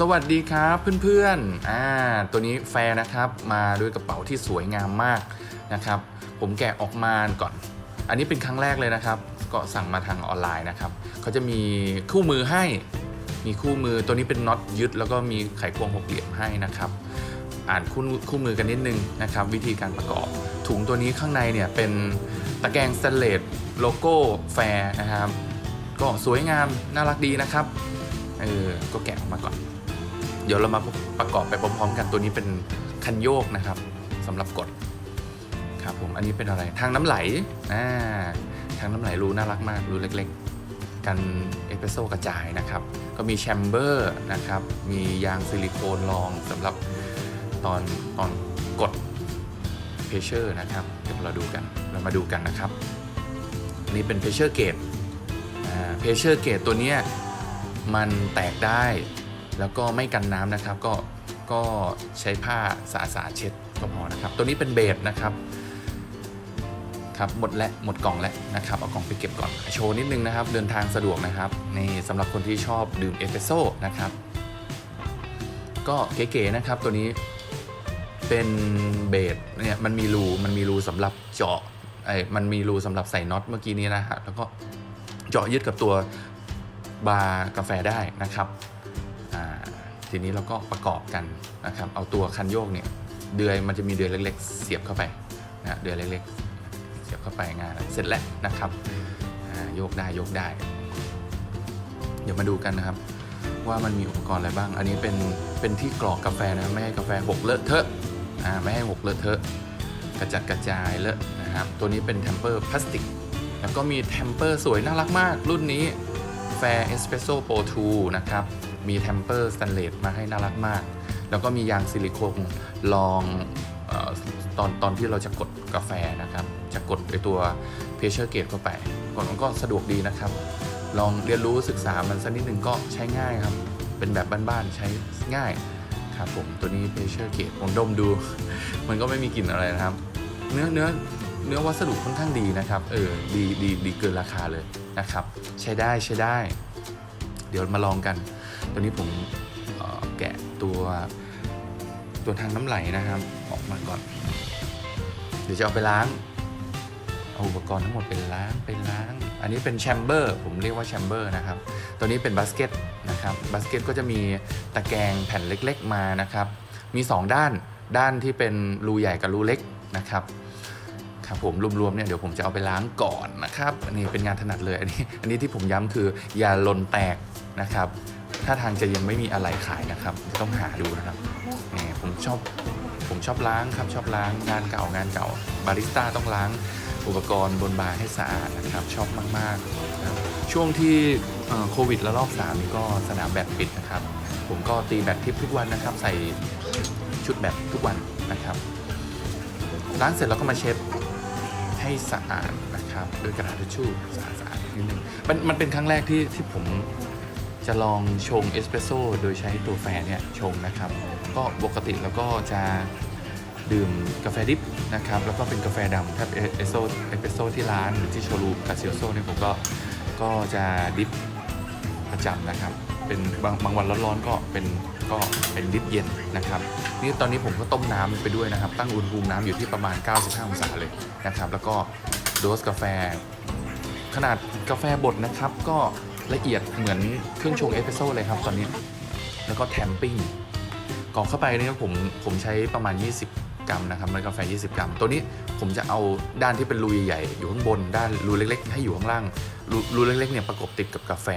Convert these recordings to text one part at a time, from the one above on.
สวัสดีครับเพื่อนๆอ่าตัวนี้แฟร์นะครับมาด้วยกระเป๋าที่สวยงามมากนะครับ ผมแกะออกมาก่อน อันนี้เป็นครั้งแรกเลยนะครับ ก็สั่งมาทางออนไลน์นะครับเขาจะมีคู่มือให้มีคู่มือตัวนี้เป็นน็อตยึด แล้วก็มีไขควงหกเหลี่ยมให้นะครับ อ่านคู่คู่มือกันนิดนึงนะครับ วิธีการประกอบ ถุงตัวนี้ข้างในเนี่ยเป็นตะแกรงสเตนเลสโลโก้แฟร์นะครับ ก็สวยงามน่ารักดีนะครับเออก็แกะออกมาก่อน เดี๋ยวเรามาประกอบไปพร้อมๆกันตัวนี้เป็นคันโยกนะครับสำหรับกดครับผมอันนี้เป็นอะไรทางน้ำไหลอ่าทางน้ำไหลรูน่ารักมากรูเล็กๆ กันเอสเปรสโซ่กระจายนะครับ ก็มีแชมเบอร์นะครับ มียางซิลิโคนรองสำหรับตอนตอนกดเพเชอร์นะครับเดี๋ยวเราดูกันเรามาดูกันนะครับ อันนี้เป็นเพเชอร์เกตเพเชอร์เกตตัวนี้มันแตกได้ แล้วก็ไม่กันน้ำนะครับ ก็ก็ใช้ผ้าสะอาดเช็ดก็พอนะครับ ตัวนี้เป็นเบสนะครับครับหมดและหมดกล่องแล้วนะครับเอากล่องไปเก็บก่อนโชว์นิดนึงนะครับ เดินทางสะดวกนะครับนี่สำหรับคนที่ชอบดื่มเอสเปรสโซ่นะครับ ก็เก๋ๆนะครับตัวนี้เป็นเบสเนี่ยมันมีรูมันมีรูสำหรับเจาะไอ้มันมีรูสำหรับใส่น็อตเมื่อกี้นี้นะฮะแล้วก็เจาะยึดกับตัวบาร์กาแฟได้นะครับ ทีนี้เราก็ประกอบกันนะครับเอาตัวคันโยกเนี่ยเดือยมันจะมีเดือยเล็ก ๆ เสียบเข้าไปนะเดือยเล็กๆ เสียบเข้าไปงานเสร็จแล้วนะครับโยกได้โยกได้ เดี๋ยวมาดูกันนะครับ ว่ามันมีอุปกรณ์อะไรบ้าง อันนี้เป็นเป็นที่กรอกกาแฟนะไม่ให้กาแฟหกเลอะเทอะไม่ให้หกเลอะเทอะกระจัดกระจายเลอะนะครับ ตัวนี้เป็นแทมเปอร์พลาสติก แล้วก็มีแทมเปอร์สวยน่ารักมาก รุ่นนี้ Fair Espresso Pro 2นะครับ มีแทมเปอร์สแตนเลสมาให้น่ารักมาก แล้วก็มียางซิลิโคนรองออตอนตอนที่เราจะกดกาแฟนะครับ จะกดไอตัว Pressure Gauge เข้าไปก่อนมันก็สะดวกดีนะครับ ลองเรียนรู้ศึกษามันสักนิดนึงก็ใช้ง่ายครับ เป็นแบบบ้านๆใช้ง่ายครับผมตัวนี้ Pressure Gauge ผมดมดู มันก็ไม่มีกลิ่นอะไรนะครับ เนื้อเนื้อเนื้อวัสดุค่อนข้างดีนะครับ เออดีดีดีเกินราคาเลยนะครับ ใช้ได้ใช้ได้ เดี๋ยวมาลองกัน ตัวนี้ผมแกะตัวตัวทางน้ำไหลนะครับ ออกมาก่อน เดี๋ยวจะเอาไปล้าง เอาอุปกรณ์ทั้งหมดไปล้างไปล้าง อันนี้เป็นแชมเบอร์ผมเรียกว่าแชมเบอร์นะครับ ตัวนี้เป็นบาสเกตนะครับบาสเกตก็จะมีตะแกรงแผ่นเล็กๆมานะครับ มี 2 ด้านด้านที่เป็นรูใหญ่กับรูเล็กนะครับครับผมรวมๆเนี่ยเดี๋ยวผมจะเอาไปล้างก่อนนะครับ อันนี้เป็นงานถนัดเลยอันนี้ อันนี้ที่ผมย้ำคืออย่าหล่นแตกนะครับ ถ้าทางจะยังไม่มีอะไรขายนะครับ ต้องหาดูนะครับนี่ผมชอบผมชอบล้างครับชอบล้างงานเก่างานเก่า บาริสต้าต้องล้างอุปกรณ์บนบาร์ให้สะอาดนะครับ ชอบมากๆนะครับช่วงที่โควิดระลอกสามนี่ก็สนามแบดปิดนะครับ ผมก็ตีแบดทิปทุกวันนะครับ ใส่ชุดแบดทุกวันนะครับล้างเสร็จแล้วก็มาเช็ดให้สะอาดนะครับด้วยกระดาษทิชชู่สะอาดๆนิดนึงมันมันเป็นครั้งแรกที่ที่ผม จะลองชงเอสเปรสโซ่โดยใช้ตัวแฟเนี่ยชงนะครับ ก็ปกติแล้วก็จะดื่มกาแฟดิบนะครับ แล้วก็เป็นกาแฟดำถ้าเอสเปรสโซ่เอสเปรสโซ่ที่ร้านหรือที่โชว์รูมกาเซียโซ่เนี่ยผมก็ก็จะดิบประจำนะครับ เป็นบางบางวันร้อนๆก็เป็นก็เป็นดิบเย็นนะครับ นี่ตอนนี้ผมก็ต้มน้ำไปด้วยนะครับ ตั้งอุณหภูมิน้ำอยู่ที่ประมาณ 95 องศาเลยนะครับ แล้วก็โดสกาแฟ ขนาดกาแฟบดนะครับก็ ละเอียดเหมือนเครื่องชงเอสเปรสโซ่เลยครับตอนนี้ แล้วก็แทมปิ้งกรอกเข้าไปนี่ผมผมใช้ประมาณ 20 กรัมนะครับในกาแฟ 20 กรัม ตัวนี้ผมจะเอาด้านที่เป็นรูใหญ่ๆอยู่ข้างบน ด้านรูเล็ก ๆ ให้อยู่ข้างล่างรูรูเล็กๆเนี่ยประกบติดกับกาแฟ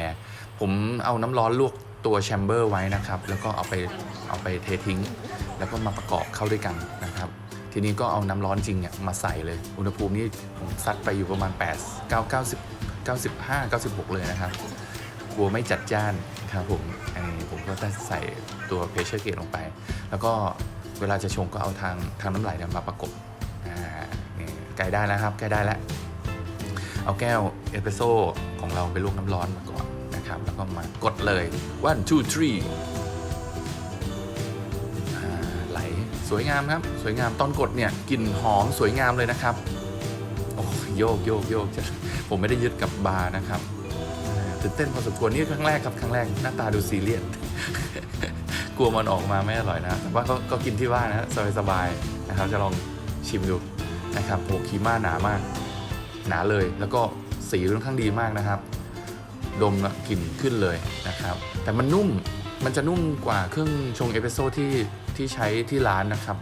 ผมเอาน้ำร้อนลวกตัวแชมเบอร์ไว้นะครับ แล้วก็เอาไปเอาไปเททิ้ง แล้วก็มาประกอบเข้าด้วยกันนะครับ ทีนี้ก็เอาน้ำร้อนจริงเนี่ยมาใส่เลย อุณหภูมินี่ผมซัดไปอยู่ประมาณ8 9 90 95 96 เลยนะครับ กลัวไม่จัดจ้านครับผมอันนี้ผมก็จะใส่ตัวเพชเชอร์เกตลงไป แล้วก็เวลาจะชงก็เอาทางทางน้ำไหลนำมาประกบอ่านี่ใกล้ได้แล้วครับใกล้ได้แล้วเอาแก้วเอสเปรสโซ่ของเราไปลวกน้ำร้อนมาก่อนนะครับ แล้วก็มากดเลย one two three ไหลสวยงามครับ สวยงามตอนกดเนี่ยกลิ่นหอมสวยงามเลยนะครับ โอ้โยกโยกโยกจะผมไม่ได้ยึดกับบาร์นะครับ ตื่นเต้นพอสมควรนี่ครั้งแรกครับครั้งแรกหน้าตาดูซีเรียสกลัวมันออกมาไม่อร่อยนะแต่ว่าก็ก็กินที่บ้านนะสบายๆนะครับ จะลองชิมดูนะครับโหคีม่าหนามาก หนาเลยแล้วก็สีค่อนข้างดีมากนะครับ ดมแล้วกลิ่นขึ้นเลยนะครับ แต่มันนุ่มมันจะนุ่มกว่าเครื่องชงเอสเปรสโซ่ที่ที่ใช้ที่ร้านนะครับ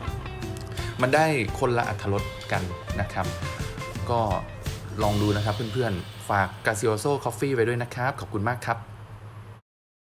มันได้คนละอัตรสกันนะครับ ก็ ลองดูนะครับเพื่อนๆ ฝากกาซิโอโซ่คอฟฟี่ไว้ด้วยนะครับ ขอบคุณมากครับ